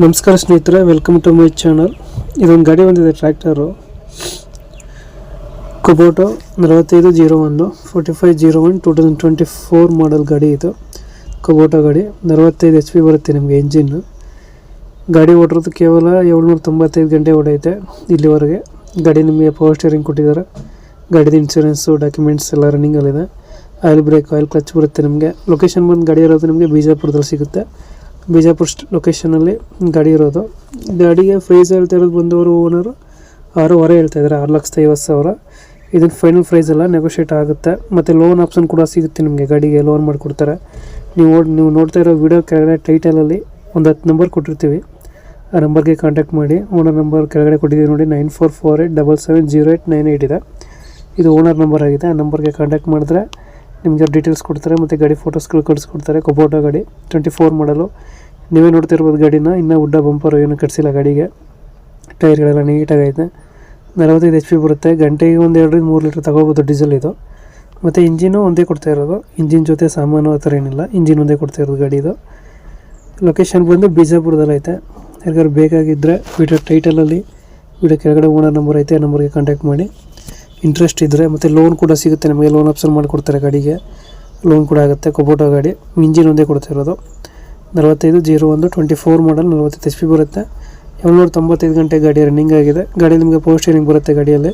ನಮಸ್ಕಾರ ಸ್ನೇಹಿತರೆ welcome to my channel ಇದೊಂದು ಗಾಡಿ ಬಂದಿದೆ ಟ್ರ್ಯಾಕ್ಟರು ಕುಬೋಟೋ ನಲವತ್ತೈದು ಜೀರೋ ಒಂದು forty five zero one two thousand twenty four model ಗಾಡಿ ಇದು. ಕುಬೋಟೋ ಗಾಡಿ, ನಲವತ್ತೈದು ಎಚ್ ಪಿ ಬರುತ್ತೆ ನಿಮಗೆ ಇಂಜಿನ್ನು ಗಾಡಿ ಓಡಿರೋದು ಕೇವಲ ಏಳ್ನೂರ ತೊಂಬತ್ತೈದು ಗಂಟೆ ಓಡೈತೆ ಇಲ್ಲಿವರೆಗೆ. ಗಾಡಿ ನಿಮಗೆ ಪವರ್ ಸ್ಟೇರಿಂಗ್ ಕೊಟ್ಟಿದ್ದಾರೆ. ಗಾಡಿದು ಇನ್ಶೂರೆನ್ಸು ಡಾಕ್ಯುಮೆಂಟ್ಸ್ ಎಲ್ಲ ರನ್ನಿಂಗಲ್ಲಿದೆ ಆಯಿಲ್ ಬ್ರೇಕ್ ಆಯಿಲ್ ಕ್ಲಚ್ ಬರುತ್ತೆ ನಿಮಗೆ. ಲೊಕೇಶನ್ ಬಂದು ಗಾಡಿ ಇರೋದು ನಿಮಗೆ ಬಿಜಾಪುರದಲ್ಲಿ ಸಿಗುತ್ತೆ. ಬಿಜಾಪುರ ಲೊಕೇಶನಲ್ಲಿ ಗಾಡಿ ಇರೋದು. ಗಾಡಿಗೆ ಪ್ರೈಸ್ ಹೇಳ್ತಾ ಇರೋದು ಬಂದವರು ಓನರು ಆರೂವರೆ ಹೇಳ್ತಾ ಇದ್ದಾರೆ ಆರು ಲಕ್ಷದ ಐವತ್ತು ಸಾವಿರ. ಇದನ್ನು ಫೈನಲ್ ಪ್ರೈಸ್ ಎಲ್ಲ ನೆಗೋಷಿಯೇಟ್ ಆಗುತ್ತೆ. ಮತ್ತು ಲೋನ್ ಆಪ್ಷನ್ ಕೂಡ ಸಿಗುತ್ತೆ ನಿಮಗೆ, ಗಾಡಿಗೆ ಲೋನ್ ಮಾಡಿಕೊಡ್ತಾರೆ. ನೀವು ನೀವು ನೋಡ್ತಾ ಇರೋ ವಿಡಿಯೋ ಕೆಳಗಡೆ ಟೈಟಲಲ್ಲಿ ಒಂದು ಹತ್ತು ನಂಬರ್ ಕೊಟ್ಟಿರ್ತೀವಿ. ಆ ನಂಬರ್ಗೆ ಕಾಂಟ್ಯಾಕ್ಟ್ ಮಾಡಿ ಓನರ್ ನಂಬರ್ ಕೆಳಗಡೆ ಕೊಟ್ಟಿದ್ದೀವಿ ನೋಡಿ nine four four eight double seven zero eight nine eight ಇದೆ. ಇದು ಓನರ್ ನಂಬರ್ ಆಗಿದೆ, ಆ ನಂಬರ್ಗೆ ಕಾಂಟ್ಯಾಕ್ಟ್ ಮಾಡಿದ್ರೆ ನಿಮಗೆ ಡೀಟೇಲ್ಸ್ ಕೊಡ್ತಾರೆ, ಮತ್ತು ಗಾಡಿ ಫೋಟೋಸ್ಗಳು ಕಳಿಸ್ಕೊಡ್ತಾರೆ. ಕೊಬೋಟೋ ಗಾಡಿ ಟ್ವೆಂಟಿ ಫೋರ್ ಮಾಡಲು ನೀವೇ ನೋಡ್ತಿರ್ಬೋದು ಗಾಡಿನ, ಇನ್ನೂ ಉಡ್ಡ ಬಂಪರು ಏನು ಕಟ್ಸಿಲ್ಲ ಗಾಡಿಗೆ. ಟೈರ್ಗಳೆಲ್ಲ ನೀಟಾಗೈತೆ. ನಲವತ್ತೈದು ಎಚ್ ಪಿ ಬರುತ್ತೆ. ಗಂಟೆಗೆ ಒಂದು ಎರಡರಿಂದ ಮೂರು ಲೀಟ್ರ್ ತಗೋಬೋದು ಡೀಸೆಲ್ ಇದು. ಮತ್ತು ಇಂಜಿನು ಒಂದೇ ಕೊಡ್ತಾ ಇರೋದು. ಇಂಜಿನ್ ಜೊತೆ ಸಾಮಾನು ಆ ಥರ ಏನಿಲ್ಲ. ಇಂಜಿನ್ ಒಂದೇ ಕೊಡ್ತಾ ಇರೋದು ಗಾಡಿದು ಲೊಕೇಶನ್ ಬಂದು ಬಿಜಾಪುರದಲ್ಲಿ ಐತೆ. ಯಾರಿಗಾರು ಬೇಕಾಗಿದ್ದರೆ ವಿಡಿಯೋ ಟೈಟಲಲ್ಲಿ ವಿಡಿಯೋ ಕೆಳಗಡೆ ಓನರ್ ನಂಬರ್ ಐತೆ, ಆ ನಂಬರ್ಗೆ ಕಾಂಟ್ಯಾಕ್ಟ್ ಮಾಡಿ. ಇಂಟ್ರೆಸ್ಟ್ ಇದ್ದರೆ ಮತ್ತು ಲೋನ್ ಕೂಡ ಸಿಗುತ್ತೆ ನಿಮಗೆ ಲೋನ್ ಆಪ್ಷನ್ ಮಾಡಿಕೊಡ್ತಾರೆ ಗಾಡಿಗೆ. ಲೋನ್ ಕೂಡ ಆಗುತ್ತೆ ಕೊಬೋಟೋ ಗಾಡಿ. ಇಂಜಿನ್ ಒಂದೇ ಕೊಡ್ತಿರೋದು ನಲವತ್ತೈದು ಜೀರೋ ಒಂದು ಟ್ವೆಂಟಿ ಫೋರ್ ಮಾಡಲ್ ನಲವತ್ತೈದು ಎಚ್ ಪಿ ಬರುತ್ತೆ. ಏಳ್ನೂರ ತೊಂಬತ್ತೈದು ಗಂಟೆ ಗಾಡಿ ರನ್ನಿಂಗ್ ಆಗಿದೆ. ಗಾಡಿ ನಿಮಗೆ ಪೋಸ್ಟ್ ಸ್ಟೇರಿಂಗ್ ಬರುತ್ತೆ ಗಾಡಿಯಲ್ಲಿ.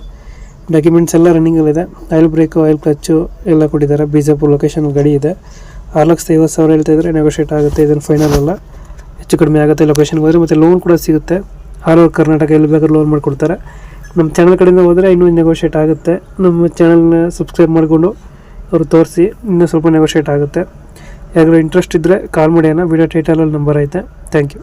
ಡಾಕ್ಯುಮೆಂಟ್ಸ್ ಎಲ್ಲ ರನ್ನಿಂಗಲ್ಲಿದೆ ಆಯಿಲ್ ಬ್ರೇಕು ಆಯಿಲ್ ಕ್ಲಚ್ಚು ಎಲ್ಲ ಕೊಟ್ಟಿದ್ದಾರೆ. ಬಿಜಾಪುರ ಲೊಕೇಶನ್ ಗಾಡಿ ಇದೆ. ಆರು ಲಕ್ಷದ ಐವತ್ತು ಸಾವಿರ ಹೇಳ್ತಾ ಇದ್ದರೆ ನೆಗೋಷಿಯೇಟ್ ಆಗುತ್ತೆ, ಇದನ್ನು ಫೈನಲ್ ಅಲ್ಲ. ಹೆಚ್ಚು ಕಡಿಮೆ ಆಗುತ್ತೆ ಲೊಕೇಶನ್ಗೆ ಹೋದರೆ ಮತ್ತು ಲೋನ್ ಕೂಡ ಸಿಗುತ್ತೆ. ಓವರ್ ಕರ್ನಾಟಕ ಎಲ್ಲಿ ಬೇಕಾದ್ರೂ ಲೋನ್ ಮಾಡಿಕೊಡ್ತಾರೆ. ನಮ್ಮ ಚಾನಲ್ ಕಡೆಯಿಂದ ಹೋದರೆ ಇನ್ನೂ ನೆಗೋಷಿಯೇಟ್ ಆಗುತ್ತೆ. ನಮ್ಮ ಚಾನಲ್ನ ಸಬ್ಸ್ಕ್ರೈಬ್ ಮಾಡಿಕೊಂಡು ಅವರು ತೋರಿಸಿ ಇನ್ನೂ ಸ್ವಲ್ಪ ನೆಗೋಷಿಯೇಟ್ ಆಗುತ್ತೆ. ಯಾಕಂದರೆ ಇಂಟ್ರೆಸ್ಟ್ ಇದ್ದರೆ ಕಾಲ್ ಮಾಡಿ ಏನೋ ವಿಡಿಯೋ ಟೈಟಲಲ್ಲಿ ನಂಬರ್ ಐತೆ. Thank you